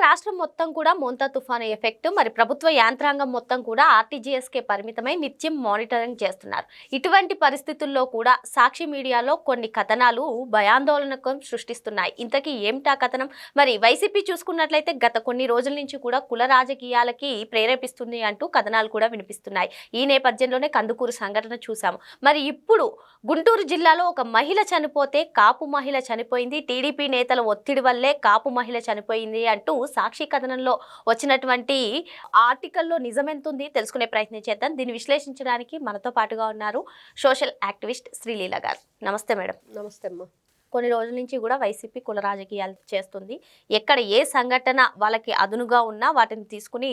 రాష్ట్రం మొత్తం కూడా మోంతా తుఫాను ఎఫెక్ట్ మరి ప్రభుత్వ యాంత్రాంగం మొత్తం కూడా ఆర్టీజీఎస్ కే పరిమితమై నిత్యం మానిటరింగ్ చేస్తున్నారు. ఇటువంటి పరిస్థితుల్లో కూడా సాక్షి మీడియాలో కొన్ని కథనాలు భయాందోళనకు సృష్టిస్తున్నాయి. ఇంతకీ ఏమిటా కథనం? మరి వైసీపీ చూసుకున్నట్లయితే గత కొన్ని రోజుల నుంచి కూడా కుల రాజకీయాలకి ప్రేరేపిస్తుంది అంటూ కథనాలు కూడా వినిపిస్తున్నాయి. ఈ నేపథ్యంలోనే కందుకూరు సంఘటన చూసాము మరి ఇప్పుడు గుంటూరు జిల్లాలో ఒక మహిళ చనిపోతే కాపు మహిళ చనిపోయింది. టీడీపీ నేతల ఒత్తిడి వల్లే కాపు మహిళ చనిపోయింది అంటూ సాక్షి కథనంలో వచ్చినటువంటి ఆర్టికల్లో నిజమెంతుంది తెలుసుకునే ప్రయత్నం చేద్దాం. దీన్ని విశ్లేషించడానికి మనతో పాటుగా ఉన్నారు సోషల్ యాక్టివిస్ట్ శ్రీలీల గారు. నమస్తే మేడం. నమస్తే అమ్మా. కొన్ని రోజుల నుంచి కూడా వైసీపీ కుల రాజకీయాలు చేస్తుంది. ఎక్కడ ఏ సంఘటన వాళ్ళకి అదునుగా ఉన్నా వాటిని తీసుకుని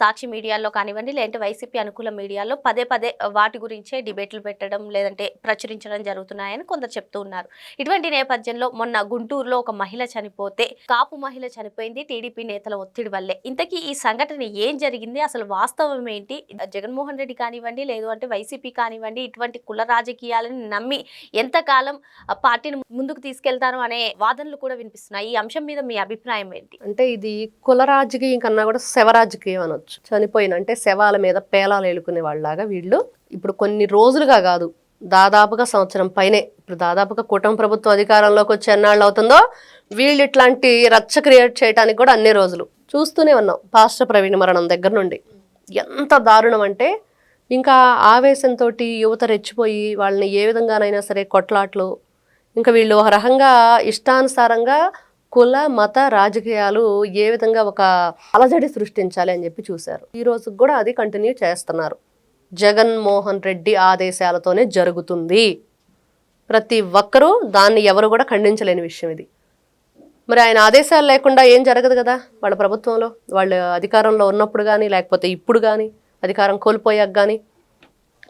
సాక్షి మీడియాలో కానివ్వండి లేదంటే వైసీపీ అనుకూల మీడియాలో పదే పదే వాటి గురించే డిబేట్లు పెట్టడం లేదంటే ప్రచురించడం జరుగుతున్నాయని కొందరు చెప్తూ ఉన్నారు. ఇటువంటి నేపథ్యంలో మొన్న గుంటూరులో ఒక మహిళ చనిపోతే కాపు మహిళ చనిపోయింది టీడీపీ నేతల ఒత్తిడి వల్లే. ఇంతకీ ఈ సంఘటన ఏం జరిగింది? అసలు వాస్తవం ఏంటి? జగన్మోహన్ రెడ్డి కానివ్వండి లేదు అంటే వైసీపీ కానివ్వండి ఇటువంటి కుల రాజకీయాలను నమ్మి ఎంతకాలం పార్టీని ముందుకు తీసుకెళ్తారు అనే వాదనలు కూడా వినిపిస్తున్నాయి. ఈ అంశం మీద మీ అభిప్రాయం ఏంటి? అంటే ఇది కుల రాజకీయం కన్నా కూడా శవ రాజకీయం అనొచ్చు. చనిపోయిన అంటే శవాల మీద పేలాలు ఏలుకునే వాళ్ళలాగా వీళ్ళు ఇప్పుడు కొన్ని రోజులుగా కాదు దాదాపుగా సంవత్సరం పైనే ఇప్పుడు దాదాపుగా కూటమి ప్రభుత్వం అధికారంలోకి వచ్చి ఎన్నాళ్ళు అవుతుందో వీళ్ళు ఇట్లాంటి రచ్చ క్రియేట్ చేయడానికి కూడా అన్ని రోజులు చూస్తూనే ఉన్నాం. పాస్టర్ ప్రవీణ్ మరణం దగ్గర నుండి. ఎంత దారుణం అంటే ఇంకా ఆవేశంతో యువత రెచ్చిపోయి వాళ్ళని ఏ విధంగానైనా సరే కొట్లాట్లు ఇంకా వీళ్ళు ఒక రకంగా ఇష్టానుసారంగా కుల మత రాజకీయాలు ఏ విధంగా ఒక అలజడి సృష్టించాలి అని చెప్పి చూశారు. ఈ రోజు కూడా అది కంటిన్యూ చేస్తున్నారు. జగన్మోహన్ రెడ్డి ఆదేశాలతోనే జరుగుతుంది. ప్రతి ఒక్కరూ దాన్ని ఎవరు కూడా ఖండించలేని విషయం ఇది. మరి ఆయన ఆదేశాలు లేకుండా ఏం జరగదు కదా? వాళ్ళ ప్రభుత్వంలో వాళ్ళు అధికారంలో ఉన్నప్పుడు కానీ లేకపోతే ఇప్పుడు కానీ అధికారం కోల్పోయాక కానీ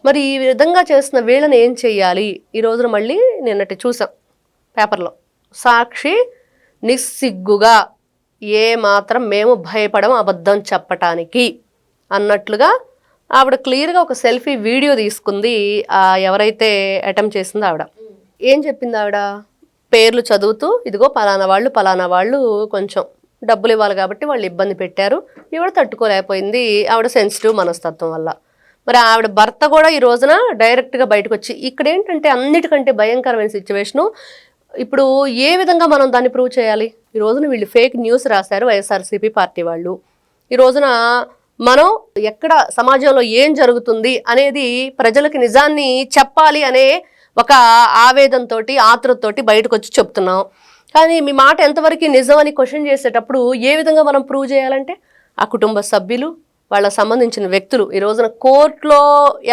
మరి ఈ విధంగా చేస్తున్న వీళ్ళని ఏం చేయాలి ఈ రోజున మళ్ళీ నిన్నటి చూసాం పేపర్లో. సాక్షి నిస్సిగ్గుగా ఏ మాత్రం మేము భయపడం అబద్ధం చెప్పటానికి అన్నట్లుగా ఆవిడ క్లియర్గా ఒక సెల్ఫీ వీడియో తీసుకుంది. ఎవరైతే అటెంప్ట్ చేసిందో ఆవిడ. ఏం చెప్పింది ఆవిడ? పేర్లు చదువుతూ ఇదిగో పలానా వాళ్ళు పలానా వాళ్ళు కొంచెం డబ్బులు ఇవ్వాలి కాబట్టి వాళ్ళు ఇబ్బంది పెట్టారు. ఈవిడ తట్టుకోలేకపోయింది. ఆవిడ సెన్సిటివ్ మనస్తత్వం వల్ల. మరి ఆవిడ భర్త కూడా ఈ రోజున డైరెక్ట్గా బయటకు వచ్చి ఇక్కడ ఏంటంటే అన్నిటికంటే భయంకరమైన సిచ్యువేషను ఇప్పుడు ఏ విధంగా మనం దాన్ని ప్రూవ్ చేయాలి? ఈ రోజున వీళ్ళు ఫేక్ న్యూస్ రాశారు వైఎస్ఆర్సీపీ పార్టీ వాళ్ళు. ఈ రోజున మనం ఎక్కడ సమాజంలో ఏం జరుగుతుంది అనేది ప్రజలకి నిజాన్ని చెప్పాలి అనే ఒక ఆవేదంతోటి ఆతృతతోటి బయటకు వచ్చి చెప్తున్నాం. కానీ మీ మాట ఎంతవరకు నిజం అని క్వశ్చన్ చేసేటప్పుడు ఏ విధంగా మనం ప్రూవ్ చేయాలంటే ఆ కుటుంబ సభ్యులు వాళ్ళకి సంబంధించిన వ్యక్తులు ఈ రోజున కోర్టులో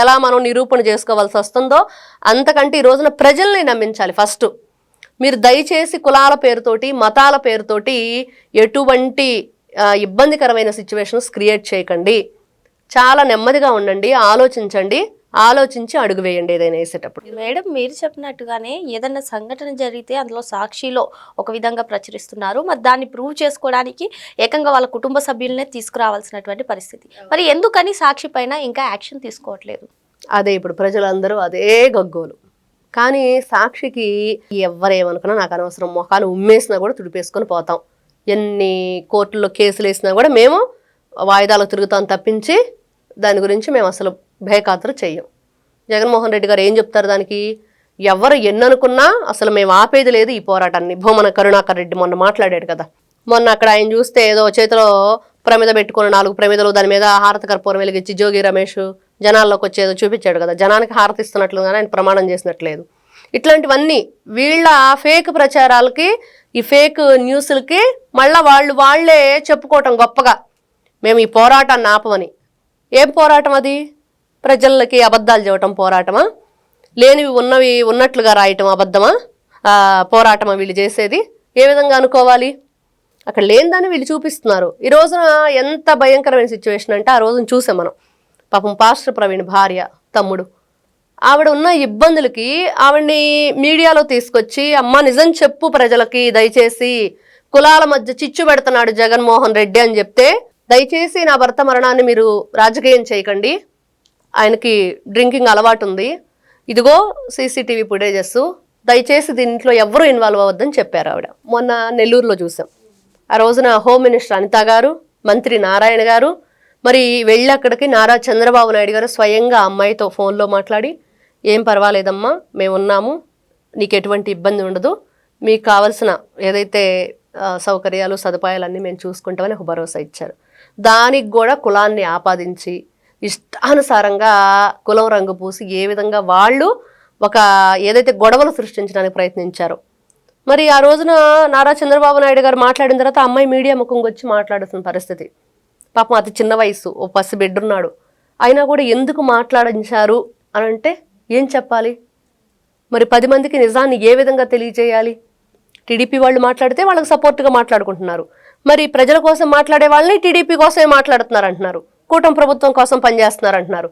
ఎలా మనం నిరూపణ చేసుకోవాల్సి వస్తుందో అంతకంటే ఈ రోజున ప్రజల్ని నమ్మించాలి ఫస్ట్. మీరు దయచేసి కులాల పేరుతోటి మతాల పేరుతోటి ఎటువంటి ఇబ్బందికరమైన సిచ్యువేషన్స్ క్రియేట్ చేయకండి. చాలా నెమ్మదిగా ఉండండి ఆలోచించండి. ఆలోచించి అడుగు వేయండి ఏదైనా వేసేటప్పుడు. మేడం మీరు చెప్పినట్టుగానే ఏదన్నా సంఘటన జరిగితే అందులో సాక్షిలో ఒక విధంగా ప్రచురిస్తున్నారు. మరి దాన్ని ప్రూవ్ చేసుకోవడానికి ఏకంగా వాళ్ళ కుటుంబ సభ్యులనే తీసుకురావాల్సినటువంటి పరిస్థితి. మరి ఎందుకని సాక్షి పైన ఇంకా యాక్షన్ తీసుకోవట్లేదు? అదే ఇప్పుడు ప్రజలందరూ అదే గగ్గోలు. కానీ సాక్షికి ఎవరేమనుకున్నా నాకు అనవసరం మొఖాలు ఉమ్మేసినా కూడా తుడిపేసుకొని పోతాం. ఎన్ని కోర్టుల్లో కేసులు వేసినా కూడా మేము వాయిదాలకు తిరుగుతాం తప్పించి దాని గురించి మేము అసలు భయఖాతరు చెయ్యం. జగన్మోహన్ రెడ్డి గారు ఏం చెప్తారు దానికి? ఎవరు ఎన్ననుకున్నా అసలు మేము ఆపేది లేదు ఈ పోరాటాన్ని. భూమన కరుణాకర్ రెడ్డి మొన్న మాట్లాడాడు కదా. మొన్న అక్కడ ఆయన చూస్తే ఏదో చేతిలో ప్రమిద పెట్టుకుని నాలుగు ప్రమిదలు దాని మీద హారత కర్పూరం వెలిగించి జోగి రమేష్ జనాల్లోకి వచ్చేదో చూపించాడు కదా. జనానికి హారతిస్తున్నట్లుగానే ఆయన ప్రమాణం చేసినట్లేదు. ఇట్లాంటివన్నీ వీళ్ళ ఫేక్ ప్రచారాలకి ఈ ఫేక్ న్యూస్లకి మళ్ళీ వాళ్ళు వాళ్ళే చెప్పుకోవటం గొప్పగా. మేము ఈ పోరాటాన్ని ఆపమని. ఏం పోరాటం అది? ప్రజలకి అబద్ధాలు చెప్పటం పోరాటమా? లేనివి ఉన్నవి ఉన్నట్లుగా రాయటం అబద్ధమా? పోరాటమా వీళ్ళు చేసేది? ఏ విధంగా అనుకోవాలి? అక్కడ లేనిదాన్ని వీళ్ళు చూపిస్తున్నారు. ఈ రోజున ఎంత భయంకరమైన సిచ్యువేషన్ అంటే ఆ రోజున చూసాం మనం. పాపం పాస్టర్ ప్రవీణ్ భార్య తమ్ముడు. ఆవిడ ఉన్న ఇబ్బందులకి ఆవిడ్ని మీడియాలో తీసుకొచ్చి అమ్మ నిజం చెప్పు ప్రజలకి దయచేసి కులాల మధ్య చిచ్చు పెడుతున్నాడు జగన్మోహన్ రెడ్డి అని చెప్తే దయచేసి నా భర్త మరణాన్ని మీరు రాజకీయం చేయకండి. ఆయనకి డ్రింకింగ్ అలవాటు ఉంది. ఇదిగో సీసీటీవీ ఫుటేజెస్. దయచేసి దీంట్లో ఎవరు ఇన్వాల్వ్ అవ్వద్దని చెప్పారు ఆవిడ. మొన్న నెల్లూరులో చూసాం. ఆ రోజున హోమ్ మినిస్టర్ అనిత గారు మంత్రి నారాయణ గారు మరి వెళ్ళి అక్కడికి నారా చంద్రబాబు నాయుడు గారు స్వయంగా అమ్మాయితో ఫోన్లో మాట్లాడి ఏం పర్వాలేదమ్మా మేము ఉన్నాము. నీకు ఎటువంటి ఇబ్బంది ఉండదు. మీకు కావాల్సిన ఏదైతే సౌకర్యాలు సదుపాయాలన్నీ మేము చూసుకుంటామని ఒక భరోసా ఇచ్చారు. దానికి కూడా కులాన్ని ఆపాదించి ఇష్టానుసారంగా కులం రంగు పూసి ఏ విధంగా వాళ్ళు ఒక ఏదైతే గొడవలు సృష్టించడానికి ప్రయత్నించారో. మరి ఆ రోజున నారా చంద్రబాబు నాయుడు గారు మాట్లాడిన తర్వాత అమ్మాయి మీడియా ముఖంగా వచ్చి మాట్లాడుతున్న పరిస్థితి. పాపం అతి చిన్న వయసు ఓ పసి బిడ్డున్నాడు అయినా కూడా ఎందుకు మాట్లాడించారు అని అంటే ఏం చెప్పాలి? మరి పది మందికి నిజాన్ని ఏ విధంగా తెలియజేయాలి? టీడీపీ వాళ్ళు మాట్లాడితే వాళ్ళకి సపోర్ట్గా మాట్లాడుకుంటున్నారు. మరి ప్రజల కోసం మాట్లాడే వాళ్ళని టీడీపీ కోసమే మాట్లాడుతున్నారు అంటున్నారు కూటమి ప్రభుత్వం కోసం పనిచేస్తున్నారు అంటున్నారు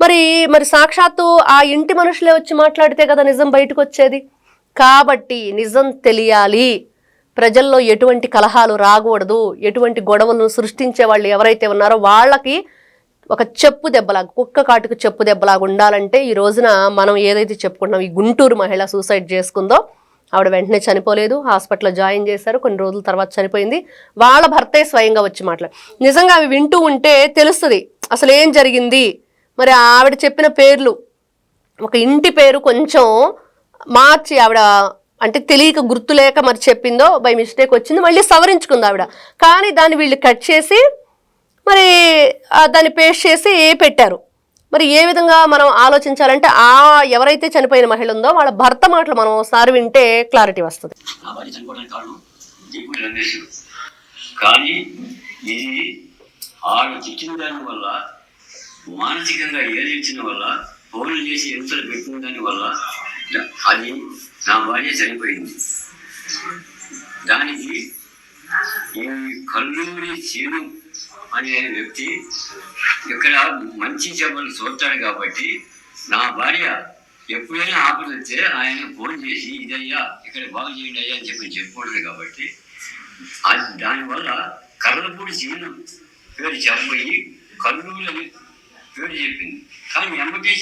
మరి మరి సాక్షాత్తు ఆ ఇంటి మనుషులే వచ్చి మాట్లాడితే కదా నిజం బయటకు వచ్చేది కాబట్టి నిజం తెలియాలి. ప్రజల్లో ఎటువంటి కలహాలు రాకూడదు. ఎటువంటి గొడవలను సృష్టించే వాళ్ళు ఎవరైతే ఉన్నారో వాళ్ళకి ఒక చెప్పు దెబ్బలాగా కుక్క కాటుకు చెప్పు దెబ్బలాగా ఉండాలంటే ఈ రోజున మనం ఏదైతే చెప్పుకుంటున్నాం ఈ గుంటూరు మహిళ సూసైడ్ చేసుకుందో ఆవిడ వెంటనే చనిపోలేదు హాస్పిటల్లో జాయిన్ చేశారు కొన్ని రోజుల తర్వాత చనిపోయింది. వాళ్ళ భర్తే స్వయంగా వచ్చి మాట్లాడు నిజంగా అవి వింటూ ఉంటే తెలుస్తుంది అసలు ఏం జరిగింది? మరి ఆవిడ చెప్పిన పేర్లు ఒక ఇంటి పేరు కొంచెం మార్చి ఆవిడ అంటే తెలియక గుర్తులేక మరి చెప్పిందో బై మిస్టేక్ వచ్చింది మళ్ళీ సవరించుకుంది ఆవిడ. కానీ దాన్ని వీళ్ళు కట్ చేసి మరి దాన్ని పేస్ట్ చేసి పెట్టారు. మరి ఏ విధంగా మనం ఆలోచించాలంటే ఆ ఎవరైతే చనిపోయిన మహిళ ఉందో వాళ్ళ భర్త మాటలు మనం ఒకసారి వింటే క్లారిటీ వస్తుంది. కానీ ఇది ఆవిడ తిట్టిన దాని వల్ల మానసికంగా ఏదించిన వల్ల ఫోన్లు చేసి హింసలు పెట్టిన దాని వల్ల అది నా భార్య చనిపోయింది. దానికి ఈ కల్లూరి సీను అనే వ్యక్తి ఇక్కడ మంచి చెమలు చూస్తాడు కాబట్టి నా భార్య ఎప్పుడైనా ఆపద వస్తే ఆయన ఫోన్ చేసి ఇదయ్యా ఇక్కడ బాగు చేయండి అయ్యా అని చెప్పి చెప్పకూడదు కాబట్టి అది దానివల్ల కర్రపూడి సీను పేరు చెప్పబోయి కల్లూరు అని పేరు చెప్పింది. కానీ ఎమ్మటే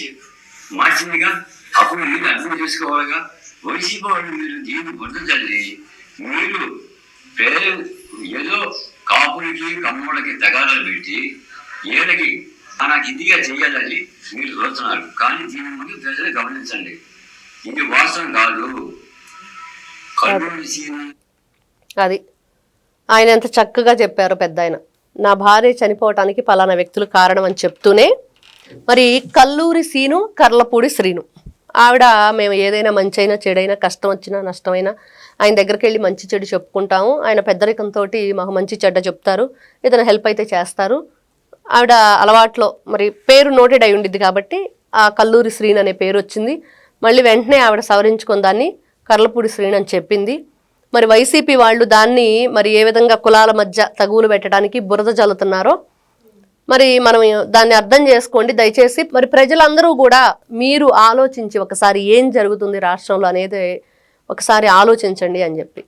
మార్చిందిగా. అప్పుడు మీరు అర్థం చేసుకోవాలిగా. వైసీపీ వాళ్ళు మీరు దీన్ని బుద్ధ మీరు పేరు ఏదో కాపులకి కమ్ములకి తగాదాలు పెట్టి ఏళ్ళకి నాకు ఇదిగా చేయాలని మీరు చూస్తున్నారు కానీ దీని ముందు ప్రజలు గమనించండి. ఇది వాస్తవం కాదు. అది. ఆయన ఎంత చక్కగా చెప్పారు పెద్ద ఆయన నా భార్య చనిపోవటానికి పలానా వ్యక్తులు కారణం అని చెప్తూనే. మరి కల్లూరి సీను కర్లపూడి శ్రీను. ఆవిడ మేము ఏదైనా మంచి అయినా చెడైనా కష్టం వచ్చినా నష్టమైనా ఆయన దగ్గరికి వెళ్ళి మంచి చెడు చెప్పుకుంటాము. ఆయన పెద్దరికంతో మాకు మంచి చెడ్డ చెప్తారు. ఏదైనా హెల్ప్ అయితే చేస్తారు. ఆవిడ అలవాట్లో మరి పేరు నోటెడ్ అయి ఉండిద్ది కాబట్టి ఆ కల్లూరి శ్రీన్ అనే పేరు వచ్చింది. మళ్ళీ వెంటనే ఆవిడ సవరించుకుని దాన్ని కర్లపూడి శ్రీన్ అని చెప్పింది. మరి వైసీపీ వాళ్ళు దాన్ని మరి ఏ విధంగా కులాల మధ్య తగువులు పెట్టడానికి బురద జల్లుతున్నారో మరి మనం దాన్ని అర్థం చేసుకోండి. దయచేసి మరి ప్రజలందరూ కూడా మీరు ఆలోచించి ఒకసారి ఏం జరుగుతుంది రాష్ట్రంలో అనేది ఒకసారి ఆలోచించండి అని చెప్పి.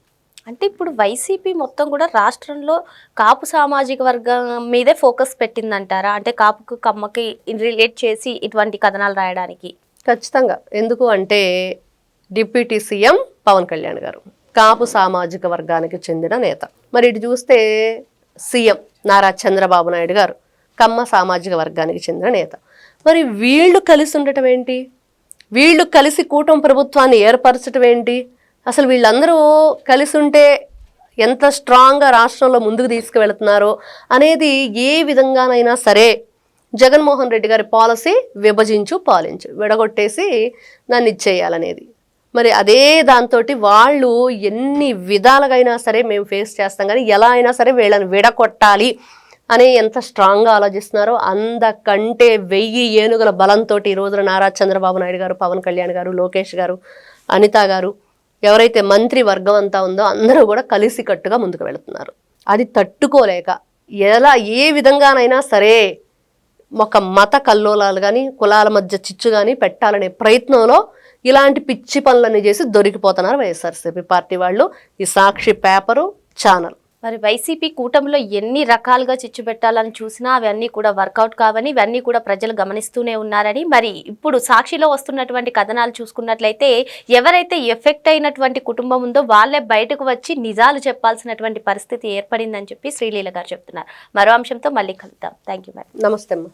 అంటే ఇప్పుడు వైసీపీ మొత్తం కూడా రాష్ట్రంలో కాపు సామాజిక వర్గం మీదే ఫోకస్ పెట్టిందంటారా? అంటే కాపుకు కమ్మకి రిలేట్ చేసి ఇటువంటి కథనాలు రాయడానికి. ఖచ్చితంగా. ఎందుకు అంటే డిప్యూటీ సీఎం పవన్ కళ్యాణ్ గారు కాపు సామాజిక వర్గానికి చెందిన నేత. మరి ఇటు చూస్తే సీఎం నారా చంద్రబాబు నాయుడు గారు కమ్మ సామాజిక వర్గానికి చెందిన నేత. మరి వీళ్ళు కలిసి ఉండటం ఏంటి? వీళ్ళు కలిసి కూటమి ప్రభుత్వాన్ని ఏర్పరచడం ఏంటి? అసలు వీళ్ళందరూ కలిసి ఉంటే ఎంత స్ట్రాంగ్గా రాష్ట్రంలో ముందుకు తీసుకువెళుతున్నారో అనేది ఏ విధంగానైనా సరే జగన్మోహన్ రెడ్డి గారి పాలసీ విభజించు పాలించు విడగొట్టేసి నన్ను ఇచ్చేయాలనేది. మరి అదే దాంతో వాళ్ళు ఎన్ని విధాలుగా అయినా సరే మేము ఫేస్ చేస్తాం. కానీ ఎలా అయినా సరే వీళ్ళని విడగొట్టాలి. అని ఎంత స్ట్రాంగ్గా ఆలోచిస్తున్నారో అందకంటే వెయ్యి ఏనుగుల బలంతో ఈ రోజున నారా చంద్రబాబు నాయుడు గారు పవన్ కళ్యాణ్ గారు లోకేష్ గారు అనిత గారు ఎవరైతే మంత్రి వర్గం అంతా ఉందో అందరూ కూడా కలిసికట్టుగా ముందుకు వెళుతున్నారు. అది తట్టుకోలేక ఎలా ఏ విధంగానైనా సరే ఒక మత కల్లోలాలు కానీ కులాల మధ్య చిచ్చు కానీ పెట్టాలనే ప్రయత్నంలో ఇలాంటి పిచ్చి పనులన్నీ చేసి దొరికిపోతున్నారు వైఎస్ఆర్సీపీ పార్టీ వాళ్ళు. ఈ సాక్షి పేపరు ఛానల్. మరి వైసీపీ కూటమిలో ఎన్ని రకాలుగా చిచ్చు పెట్టాలని చూసినా అవన్నీ కూడా వర్కౌట్ కావని ఇవన్నీ కూడా ప్రజలు గమనిస్తూనే ఉన్నారని మరి ఇప్పుడు సాక్షిలో వస్తున్నటువంటి కథనాలు చూసుకున్నట్లయితే ఎవరైతే ఎఫెక్ట్ అయినటువంటి కుటుంబం ఉందో వాళ్ళే బయటకు వచ్చి నిజాలు చెప్పాల్సినటువంటి పరిస్థితి ఏర్పడిందని చెప్పి శ్రీలీల గారు చెప్తున్నారు. మరో అంశంతో మళ్ళీ కలుద్దాం. థ్యాంక్ యూ మేడం నమస్తే అమ్మా.